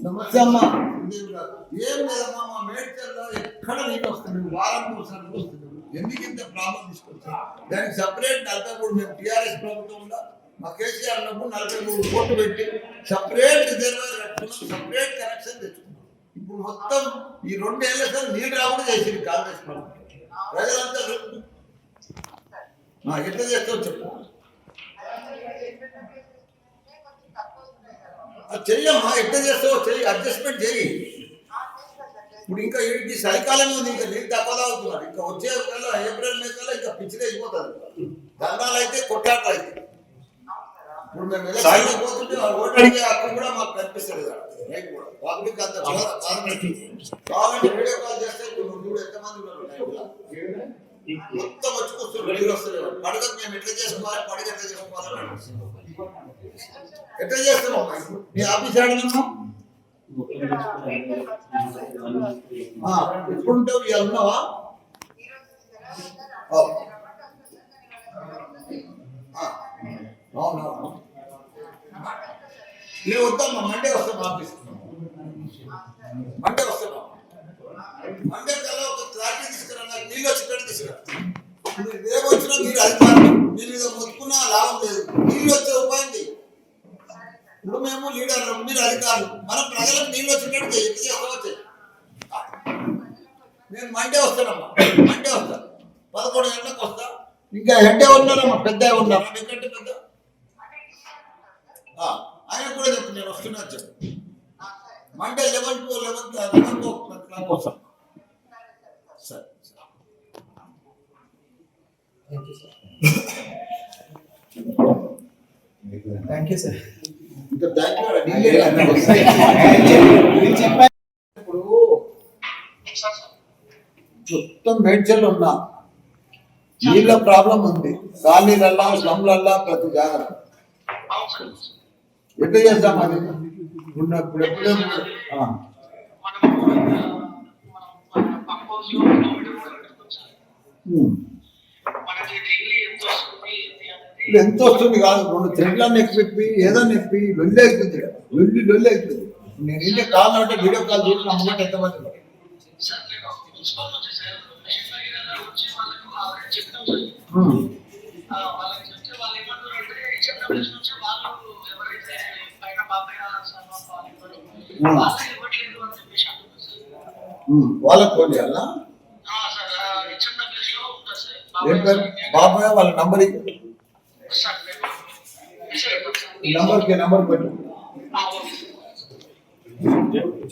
నమస్తే అమ్మా. ఏం లేదమ్మా మా మేడ్చల్లో ఎక్కడ నీళ్ళు వస్తుంది వారం ఒకసారి వస్తుంది ఎందుకు ఇంత ప్రాబ్లం తీసుకొచ్చా దానికి సపరేట్ నలభై మూడు మేము టీఆర్ఎస్ ప్రభుత్వంలో మా కేసీఆర్ ఉన్నప్పుడు నలభై మూడు కోట్లు పెట్టి సపరేట్ రిజర్వర్ కట్టుకున్నాం సపరేట్ కనెక్షన్ తెచ్చుకున్నాం. ఇప్పుడు మొత్తం ఈ రెండేళ్ళ సార్ నీళ్ళు రాకుండా చేసింది కాంగ్రెస్ ప్రభుత్వం. ప్రజలంతా ఆ, ఎట్లా చేస్తావు చెప్పు. చెయ్యమ్మా ఎట్లా చేస్తావు చెయ్యి అడ్జస్ట్మెంట్ చెయ్యి. ఇప్పుడు ఇంకా వీడికి చలికాలమే ఉంది ఇంకా నీళ్ళు తక్కువ తాగుతున్నారు. ఇంకా వచ్చే కల్లా ఏప్రిల్ మే కల్లా ఇంకా పిచ్చిగా అయిపోతుంది దండాలు అయితే కొట్టాట అయితే. ఇప్పుడు మేము పోతుంటే హక్కు కూడా మాకు కనిపిస్తుంది కూడా. పబ్లిక్ అంత కావాలంటే వీడియో కాల్ చేస్తే ఇప్పుడు నువ్వు ఎంతమంది ఉన్నారు. మొత్తం వచ్చి కూర్చొని నీళ్ళు పడగ మేము ఎట్లా చేసుకోవాలి పడగ ఎట్లా చేసుకోవాలని అడుగుతున్నాం. ఎట్లా చేస్తున్నావు? ఇప్పుడు? ఆఫీస్ ఆడినమ్మా ఎప్పుడుంటావు? ఇవాళ ఉన్నావా? అవునవును నేను వస్తామ్మా మండే వస్తాం ఆఫీస్ మండే వస్తాం మండే కల్లా ఒక క్లారిటీ తీసుకురా నాకు నీళ్ళు వచ్చి ఇక్కడ తీసుకురా. మీరు రేపు మీరు అధికారం మీరు మీద మొత్తుకున్నా లాభం లేదు. నీళ్ళు వచ్చే ఉపాయం ఇప్పుడు మేము లీడర్లు మీరు అధికారులు. మనం ప్రజలకు నీళ్ళు వచ్చినట్టు చేయి నేను మండే వస్తానమ్మా. మండే వస్తాను పదకొండు గంటలకు వస్తా. ఇంకా హెడ్ ఉన్నారమ్మా పెద్ద ఉన్నారా మీకంటే పెద్ద ఆ, ఆయన కూడా చెప్పు నేను వస్తున్నా చెప్పు. Monday eleven to eleven eleven o'clock వస్తాం. సరే సరే. థ్యాంక్ యూ సార్ ఇప్పుడు మొత్తం మేడ్చల్ ఉన్నా. నీళ్ళ ప్రాబ్లం ఉంది. కాలనీలల్లా స్లమ్లల్లా ప్రతి జాగ్రత్త ఎట్లా చేస్తాం అది? ఉన్నప్పుడు ఎప్పుడే ఆ, ఉమ్. ఇప్పుడు ఎంత వస్తుంది కాదు రెండు థ్రెడ్లను ఎక్కి ఏదో నెప్పి లొల్లి అవుతుంది లొల్లి లొల్లి అవుతుంది నేను ఏంటంటే కాల్ అంటే వీడియో కాల్ చూసి ఎంతమంది? ఉమ్. ఉమ్. వాళ్ళకి ఫోన్ చేయాలా ఏం పేరు బాబాయ్ వాళ్ళ నంబర్ ఇవ్వు. ఈ నంబర్కి నంబర్ పెట్టు